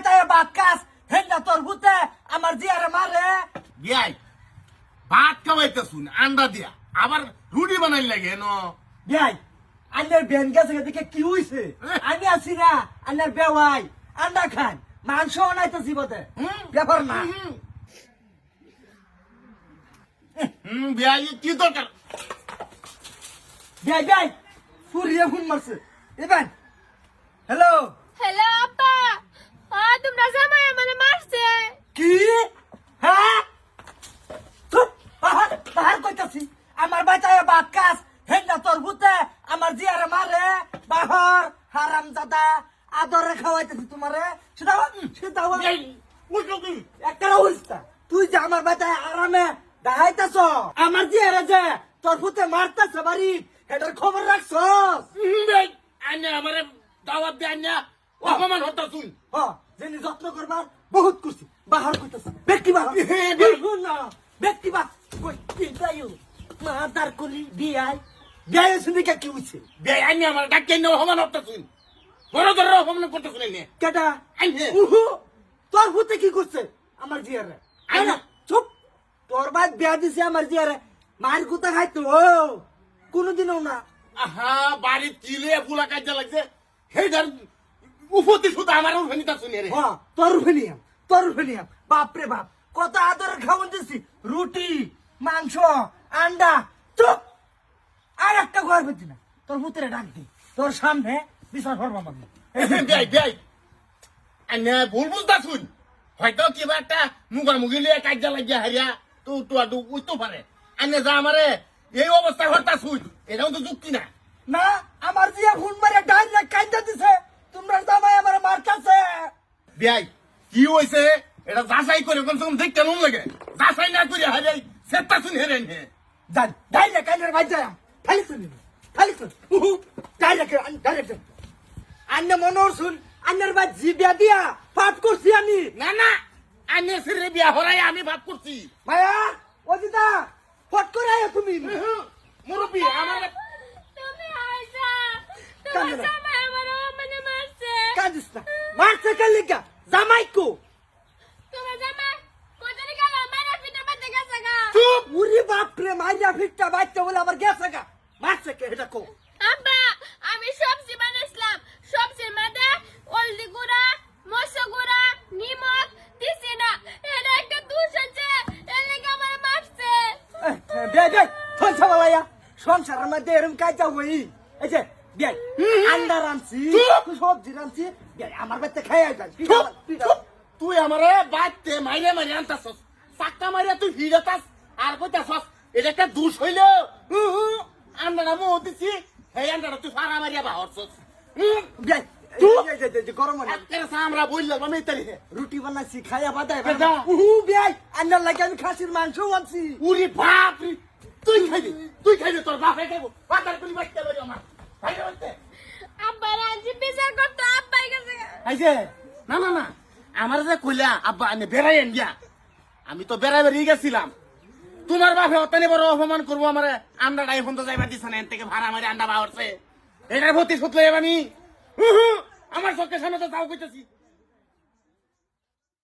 বেটায় বাক্কাস হেন্দা তোর ভূতে আমার জিয়ারে মারে। বিয়াই ভাত খাওয়াইতে শুন আন্ডা দিয়া। আবার রুটি বানাই লাগে ন বিয়াই আন্ডার বেন গেছে দেখে কি হইছে? আমি আছি না আন্ডার বেওয়াই। আন্ডা খান মাংস অনাইতে জীবতে ব্যাপার না। বিয়াই কি দরকার? বিয়াই বিয়াই ফুরিয়ে ফোন মারছে। এবার হ্যালো হ্যালো আপা। আমার বাচ্চায় বাদ কাজ হেন্ডা তোর ভূতে আমার জিয়ারে মারে বাহর হারাম দাদা আদরে খাওয়াইতেছি তোমারে। সেটা সেটা একটা তুই যে আমার বাচ্চায় আরামে দেখাইতেছ আমার জিয়ারে যে তোর ভূতে মারতেছে বাড়ি এটার খবর রাখছ আন্যা আমারে দাওয়াত দিয়ে আন্যা অপমান হতো শুন হ যিনি যত্ন করবার বহুত করছি। বাহার কইতাছি। ব্যক্তি বাহার হ্যাঁ, বিয়াই। না কই কি যাইও? মাদার কলি বিয়াই বিয়াই শুনি কি হইছে? বিয়াই আন্যা আমার ডাক্তার হতো শুন বড় ধরে করতে শুনে নে কেটা। উহু। তোর ভূতে কি করছে? আমার জিয়ারে। না চুপ। তোর বাদ বিয়া দিছে আমার জিয়ারে। মার খাইতো। কোনোদিনও না। আহা বাড়ি চিলে ফুলা কাজে লাগছে। সেইটার উপতি শুধু আমার উঠে শুনে রে। হ তোর ফেলিয়াম তোর ফেলিয়াম বাপরে বাপ কত আদরে খাওয়ান দিছি। রুটি মাংস আন্ডা চুপ। আর একটা ঘর পেতি না। তোর ভূতেরে ডাক দি তোর সামনে বিশাল বিয়াই বিয়াই ভুল বুঝতা শুন হয়তো কিবা একটা মুখের মুখি লিয়ে কাজে লাগিয়া হারিয়া তো তো উঠতে পারে আন্যা যা আমারে এই অবস্থা হরতা শুন এটাও তো যুক্তি না না আমার জিয়া ফোন মারে ডাইরেক্ট কাইন্দা দিছে। তোমরা জামাই আমার মারতাছে বিয়াই কি হয়েছে এটা যাচাই করে কমসে কম দেখতে মন লাগে। যাচাই না করে হারিয়াই সেটা শুন হেরেন হে যান ডাইরেক্ট কাইন্ডার বাজ যাম খালি শুনি খালি শুন ডাইরেক্ট ডাইরেক্ট আন্নে মনোর শুন আন্নের বাজ জিবিয়া দিয়া পাপ করছি আমি না না আন্যা সিরে বিয়া হরাই আমি ভাব করছি মায়া অজিতা ফট করে আয় তুমি মুরব্বী আমার তুমি আইসা না। জামাই মানে মানে মারছে কাঁদিস না মারছে কালিকা জামাই কো তোমার জামাই কোথায় গেল মারা পিঠা বাতে গেছে গা চুপ উরি মাইয়া ফিটটা বাচ্চা বলে আবার গেছে গা। মারছে কে এটা কো? আব্বা আমি সবজি বানাইছিলাম। সবজির মধ্যে হলদি গুঁড়া মশলা গুঁড়া নিমক দিছি না। এটা একটা দুষ আছে এর লেগে আমার মারছে। বে বে ফোন সাবালাইয়া সংসারের মধ্যে এরম কাজটা হই। এই যে বে আন্ডা রানছি সবজি রানছি বে আমার বাচ্চা খাই চুপ। তুই আমারে বাড়তে মাইরে মাইরে আনতাছস। চাক্কা মারিয়া তুই ভিড়াতাস আর কইতাছস এটা একটা দুষ হইল। আন্ডাটা মো দিছি। এই আন্ডাটা তুই ফাড়া মারিয়া বে রুটি বানাইছি খাইয়া আন্ডার লাগে আমি খাসির মাংস আনছি। উরি বাপ তুই খাইবি? তুই খাইবি? তোর বাপে খাইবো। বাতার কলি বাচ্চা লই আমার আব্বা রাজি বিচার করতো। আব্বাই গেছে। না না না। আমার যে কইলা আব্বা আমি বেড়াই গিয়া আমি তো বেড়াই বেরিয়ে গেছিলাম। তোমার বাপে অতানি বড় অপমান করব আমার। আন্ডাটা এখন তো যাইবা দিছে না, এর থেকে ভাড়া মারি আন্ডা বাড়ছে এটার প্রতিশোধ সুতলে আমি আমার চোখের সামনে তো তাও কইতেছি।